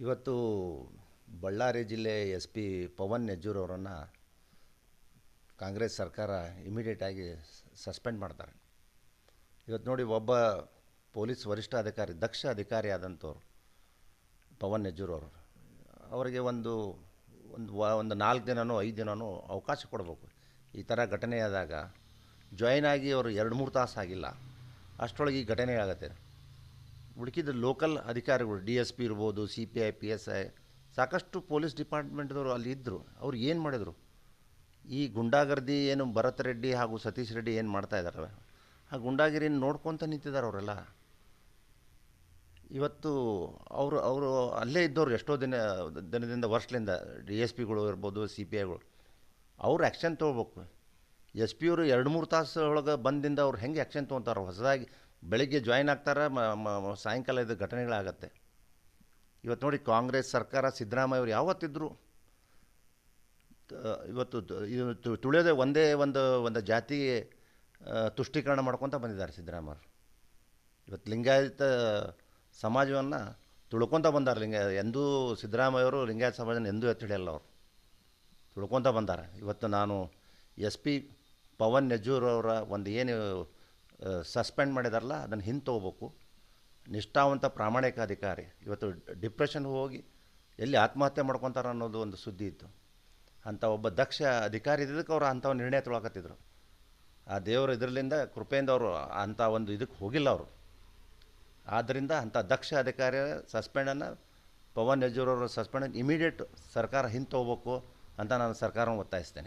ಇವತ್ತು ಬಳ್ಳಾರಿ ಜಿಲ್ಲೆ S P Pavan ನೆಜ್ಜೂರ್ ಅವರನ್ನು ಕಾಂಗ್ರೆಸ್ ಸರ್ಕಾರ ಇಮಿಡಿಯೇಟಾಗಿ ಸಸ್ಪೆಂಡ್ ಮಾಡ್ತಾರೆ. ಇವತ್ತು ನೋಡಿ ಒಬ್ಬ ಪೊಲೀಸ್ ವರಿಷ್ಠ ಅಧಿಕಾರಿ, ದಕ್ಷ ಅಧಿಕಾರಿ ಆದಂಥವ್ರು ಪವನ್ ನೆಜ್ಜೂರ್ ಅವರು. ಅವರಿಗೆ ಒಂದು ಒಂದು ವ, ಒಂದು ನಾಲ್ಕು ದಿನವೋ ಐದು ದಿನವೋ ಅವಕಾಶ ಕೊಡಬೇಕು. ಈ ಥರ ಘಟನೆ ಆದಾಗ ಜಾಯ್ನ್ ಆಗಿ ಅವರು ಎರಡು ಮೂರು ತಾಸು ಆಗಿಲ್ಲ. ಅಷ್ಟರೊಳಗೆ ಈ ಘಟನೆ ಆಗುತ್ತೆ. ಉಳ್ಕಿದ ಲೋಕಲ್ ಅಧಿಕಾರಿಗಳು ಡಿ ಎಸ್ ಪಿ ಇರ್ಬೋದು C P I P S I ಸಾಕಷ್ಟು ಪೊಲೀಸ್ ಡಿಪಾರ್ಟ್ಮೆಂಟ್ದವರು ಅಲ್ಲಿ ಇದ್ದರು ಅವ್ರು ಏನು ಮಾಡಿದರು? ಈ ಗುಂಡಾಗರ್ದಿ ಏನು ಭರತ್ ರೆಡ್ಡಿ ಹಾಗೂ ಸತೀಶ್ ರೆಡ್ಡಿ ಏನು ಮಾಡ್ತಾ ಇದ್ದಾರೆ ಆ ಗುಂಡಾಗಿರಿನ ನೋಡ್ಕೊತ ನಿಂತಿದ್ದಾರೆ ಅವರೆಲ್ಲ. ಇವತ್ತು ಅವರು ಅವರು ಅಲ್ಲೇ ಇದ್ದವ್ರು ಎಷ್ಟೋ ದಿನ, ದಿನದಿಂದ ವರ್ಷದಿಂದ ಡಿ ಎಸ್ ಪಿಗಳು ಇರ್ಬೋದು ಸಿ ಪಿ ಐಗಳು ಅವ್ರು ಆ್ಯಕ್ಷನ್ ತೊಗೋಬೇಕು. ಎಸ್ ಪಿ ಅವರು ಎರಡು ಮೂರು ತಾಸು ಒಳಗೆ ಬಂದಿಂದ ಅವ್ರು ಹೆಂಗೆ ಆ್ಯಕ್ಷನ್ ತೊಗೊತಾರೆ, ಹೊಸದಾಗಿ ಬೆಳಿಗ್ಗೆ ಜಾಯ್ನ್ ಆಗ್ತಾರೆ ಸಾಯಂಕಾಲ ಇದು ಘಟನೆಗಳಾಗತ್ತೆ. ಇವತ್ತು ನೋಡಿ ಕಾಂಗ್ರೆಸ್ ಸರ್ಕಾರ, ಸಿದ್ದರಾಮಯ್ಯ ಅವರು ಯಾವತ್ತಿದ್ದರು ಇವತ್ತು ಇವತ್ತು ತುಳಿಯೋದೇ ಒಂದೇ ಒಂದು ಒಂದು ಜಾತಿ ತುಷ್ಟೀಕರಣ ಮಾಡ್ಕೊತ ಬಂದಿದ್ದಾರೆ ಸಿದ್ದರಾಮಯ್ಯ ಇವತ್ತು ಲಿಂಗಾಯತ ಸಮಾಜವನ್ನು ತುಳ್ಕೊತ ಬಂದಾರೆ. ಲಿಂಗ, ಎಂದೂ ಸಿದ್ದರಾಮಯ್ಯವರು ಲಿಂಗಾಯತ ಸಮಾಜನ ಎಂದೂ ಎತ್ತಿಡಿಯಲ್ಲ ಅವರು. ತುಳ್ಕೊತ ಬಂದಾರೆ. ಇವತ್ತು ನಾನು ಎಸ್ ಪಿ ಪವನ್ ನೆಜ್ಜೂರವರ ಒಂದು ಏನು ಸಸ್ಪೆಂಡ್ ಮಾಡಿದಾರಲ್ಲ, ಅದನ್ನು ಹಿಂದೆ ತೊಗೋಬೇಕು ನಿಷ್ಠಾವಂತ ಪ್ರಾಮಾಣಿಕ ಅಧಿಕಾರಿ ಇವತ್ತು ಡಿಪ್ರೆಷನ್ ಹೋಗಿ ಎಲ್ಲಿ ಆತ್ಮಹತ್ಯೆ ಮಾಡ್ಕೊತಾರೆ ಅನ್ನೋದು ಒಂದು ಸುದ್ದಿ ಇತ್ತು. ಅಂಥ ಒಬ್ಬ ದಕ್ಷ ಅಧಿಕಾರಿ ಇದ್ದಕ್ಕೆ ಅವರು ಅಂಥ ಒಂದು ನಿರ್ಣಯ ತೊಳಕತ್ತಿದ್ರು. ಆ ದೇವರು ಇದರಲ್ಲಿಂದ ಕೃಪೆಯಿಂದ ಅವರು ಅಂಥ ಒಂದು ಇದಕ್ಕೆ ಹೋಗಿಲ್ಲ ಅವರು. ಆದ್ದರಿಂದ ಅಂಥ ದಕ್ಷ ಅಧಿಕಾರಿ ಸಸ್ಪೆಂಡನ್ನು ಪವನ್ ಯಜೂರ್ ಸಸ್ಪೆಂಡನ್ನು ಸಸ್ಪೆಂಡ್ ಇಮಿಡಿಯೇಟ್ ಸರ್ಕಾರ ಹಿಂದೆ ತೊಗೋಬೇಕು ಅಂತ ನಾನು ಸರ್ಕಾರವನ್ನು ಒತ್ತಾಯಿಸ್ತೇನೆ.